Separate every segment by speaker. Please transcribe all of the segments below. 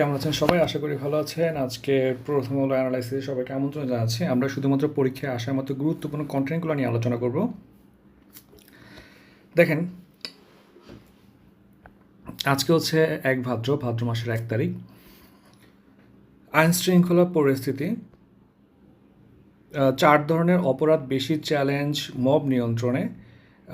Speaker 1: কেমন আছেন সবাই? আশা করি ভালো আছেন। আজকে প্রথম হলো অ্যানালাইসিস সবাইকে আমন্ত্রণ জানাচ্ছি। আমরা শুধুমাত্র পরীক্ষায় আসার মতো গুরুত্বপূর্ণ কন্টেন্টগুলো নিয়ে আলোচনা করব। দেখেন, আজকে হচ্ছে এক ভাদ্র ভাদ্র মাসের এক তারিখ। আইন শৃঙ্খলা পরিস্থিতি চার ধরনের অপরাধ বেশি চ্যালেঞ্জ মব নিয়ন্ত্রণে।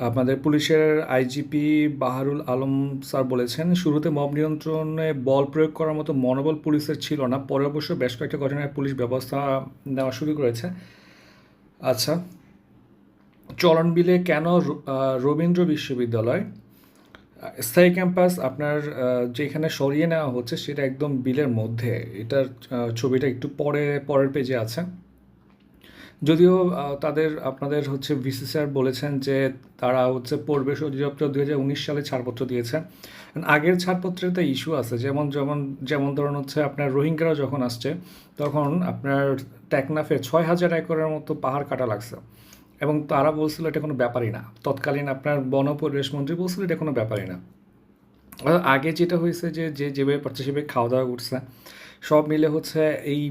Speaker 1: আপনাদের পুলিশের আইজিপি বাহারুল আলম স্যার বলেছেন, শুরুতে মব নিয়ন্ত্রণে বল প্রয়োগ করার মতো মনোবল পুলিশের ছিল না, পরে অবশ্য বেশ কয়েকটা ঘটনায় পুলিশ ব্যবস্থা নেওয়া শুরু করেছে। আচ্ছা চলন বিলে কেন রবীন্দ্র বিশ্ববিদ্যালয়, স্থায়ী ক্যাম্পাস আপনার যেখানে সরিয়ে নেওয়া হচ্ছে সেটা একদম বিলের মধ্যে। এটার ছবিটা একটু পরে, পরের পেজে আছে। যদিও তাদের, আপনাদের হচ্ছে ভিসি স্যার বলেছেন যে তারা হচ্ছে পরিবেশ অধিদপ্তর দুই হাজার উনিশ সালে ছাড়পত্র দিয়েছে। আগের ছাড়পত্রের তো ইস্যু আছে। যেমন যেমন যেমন ধরুন হচ্ছে আপনার রোহিঙ্গারা যখন আসছে, তখন আপনার টেকনাফে ছয় হাজার একরের মতো পাহাড় কাটা লাগছে। এবং তারা বলছিল এটা কোনো ব্যাপারই না। তৎকালীন আপনার বন পরিবেশ মন্ত্রী বলছিল এটা কোনো ব্যাপারই না। আগে যেটা হয়েছে যে যে, যেভাবে পারছে সেভাবে খাওয়া দাওয়া করছে, সব মিলে হচ্ছে এই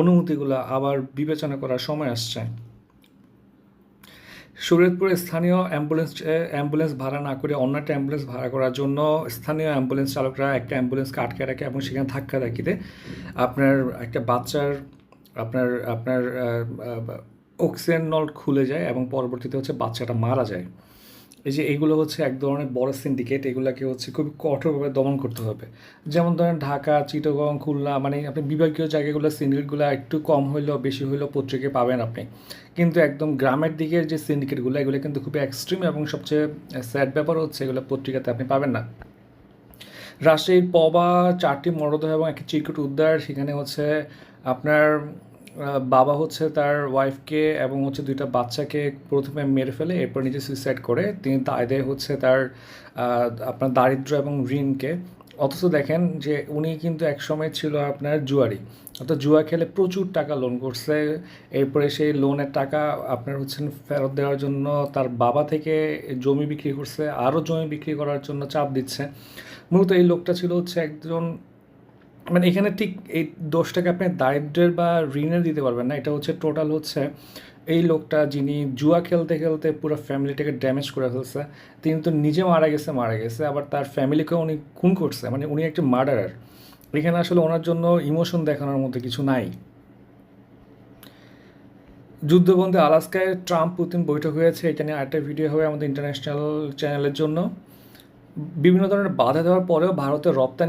Speaker 1: অনুমতিগুলো আবার বিবেচনা করার সময় আসছে। শরীয়তপুরে স্থানীয় অ্যাম্বুলেন্স অ্যাম্বুলেন্স ভাড়া না করে অন্য একটা অ্যাম্বুলেন্স ভাড়া করার জন্য স্থানীয় অ্যাম্বুলেন্স চালকরা একটা অ্যাম্বুলেন্সকে আটকে রাখে এবং সেখানে ধাক্কা ধাক্কিতে আপনার একটা বাচ্চার, আপনার আপনার অক্সিজেন নল খুলে যায় এবং পরবর্তীতে হচ্ছে বাচ্চাটা মারা যায়। এই যে এইগুলো হচ্ছে এক ধরনের বড় সিন্ডিকেট এগুলোকে হচ্ছে খুব কঠোরভাবে দমন করতে হবে। যেমন ধরেন ঢাকা, চিটাগং, খুলনা মানে আপনি বিভাগীয় জায়গাগুলো সিন্ডিকেটগুলো একটু কম হইলেও বেশি হইলেও পত্রিকায় পাবেন আপনি। কিন্তু একদম গ্রামের দিকের যে সিন্ডিকেটগুলো এগুলো কিন্তু খুবই এক্সট্রিম এবং সবচেয়ে স্যাড ব্যাপার হচ্ছে এগুলো পত্রিকাতে আপনি পাবেন না। রাজশাহীর পবা, চারটি মরদেহ এবং একটি চিরকুট উদ্ধার, সেখানে হচ্ছে আপনার বাবা হচ্ছে তার ওয়াইফকে এবং হচ্ছে দুইটা বাচ্চাকে প্রথমে মেরে ফেলে, এরপর নিজে সুইসাইড করে। তিনি দায় দেয় হচ্ছে তার আপনার দারিদ্র এবং ঋণকে। অথচ দেখেন যে উনি কিন্তু একসময় ছিল আপনার জুয়ারি। অর্থাৎ জুয়া খেলে প্রচুর টাকা লোন করছে। এরপরে সেই লোনের টাকা আপনার হচ্ছেন ফেরত দেওয়ার জন্য তার বাবা থেকে জমি বিক্রি করছে, আরও জমি বিক্রি করার জন্য চাপ দিচ্ছে। মূলত এই লোকটা ছিল হচ্ছে একজন মানে এখানে ঠিক এই দোষটাকে আপনি দারিদ্রের বা ঋণের দিতে পারবেন না। এটা হচ্ছে টোটাল হচ্ছে এই লোকটা যিনি জুয়া খেলতে খেলতে পুরো ফ্যামিলিটাকে ড্যামেজ করে ফেলছে, তিনি তো নিজে মারা গেছে মারা গেছে, আবার তার ফ্যামিলিকেও উনি খুন করছে মানে উনি একটি মার্ডারার এখানে আসলে ওনার জন্য ইমোশন দেখানোর মতো কিছু নাই। যুদ্ধবন্দী আলাস্কায় ট্রাম্প পুতিন বৈঠক হয়েছে, এটা নিয়ে আরেকটা ভিডিও হবে আমাদের ইন্টারন্যাশনাল চ্যানেলের জন্য। বিভিন্ন ধরনের বাধা দেওয়ার পরেও ভারতের রপ্তানি